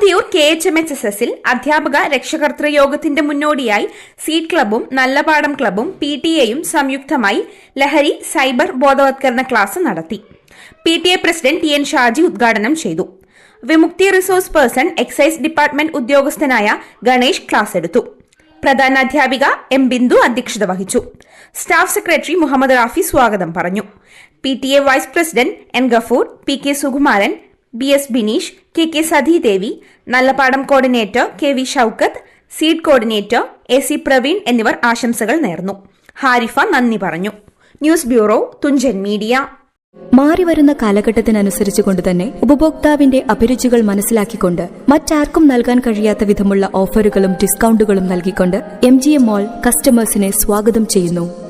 Alathiyur K H M H S എസിൽ അധ്യാപക രക്ഷകർത്തൃ യോഗത്തിന്റെ മുന്നോടിയായി സീറ്റ് ക്ലബും നല്ലപാടം ക്ലബും പി ടി എയും സംയുക്തമായി ലഹരി സൈബർ ബോധവത്കരണ ക്ലാസ് നടത്തി. P T A president T N Shaji ഉദ്ഘാടനം ചെയ്തു. Vimukthi resource person excise department ഉദ്യോഗസ്ഥനായ ഗണേഷ് ക്ലാസ് എടുത്തു. പ്രധാനാധ്യാപിക എം ബിന്ദു അധ്യക്ഷത വഹിച്ചു. സ്റ്റാഫ് സെക്രട്ടറി മുഹമ്മദ് റാഫി സ്വാഗതം പറഞ്ഞു. P T A vice president N Gafoor P K Sukumaran B S Bineesh K K Sathidevi Nallapadam coordinator K V Shoukath seed coordinator A C Praveen എന്നിവർ ആശംസകൾ നേർന്നു. ഹാരിഫ നന്ദി പറഞ്ഞു. News bureau Thunchan media. മാറിവരുന്ന കാലഘട്ടത്തിനനുസരിച്ചുകൊണ്ട് തന്നെ ഉപഭോക്താവിന്റെ അഭിരുചികൾ മനസ്സിലാക്കിക്കൊണ്ട് മറ്റാർക്കും നൽകാൻ കഴിയാത്ത വിധമുള്ള ഓഫറുകളും ഡിസ്കൌണ്ടുകളും നൽകിക്കൊണ്ട് എം ജി എം മോൾ കസ്റ്റമേഴ്സിനെ സ്വാഗതം ചെയ്യുന്നു.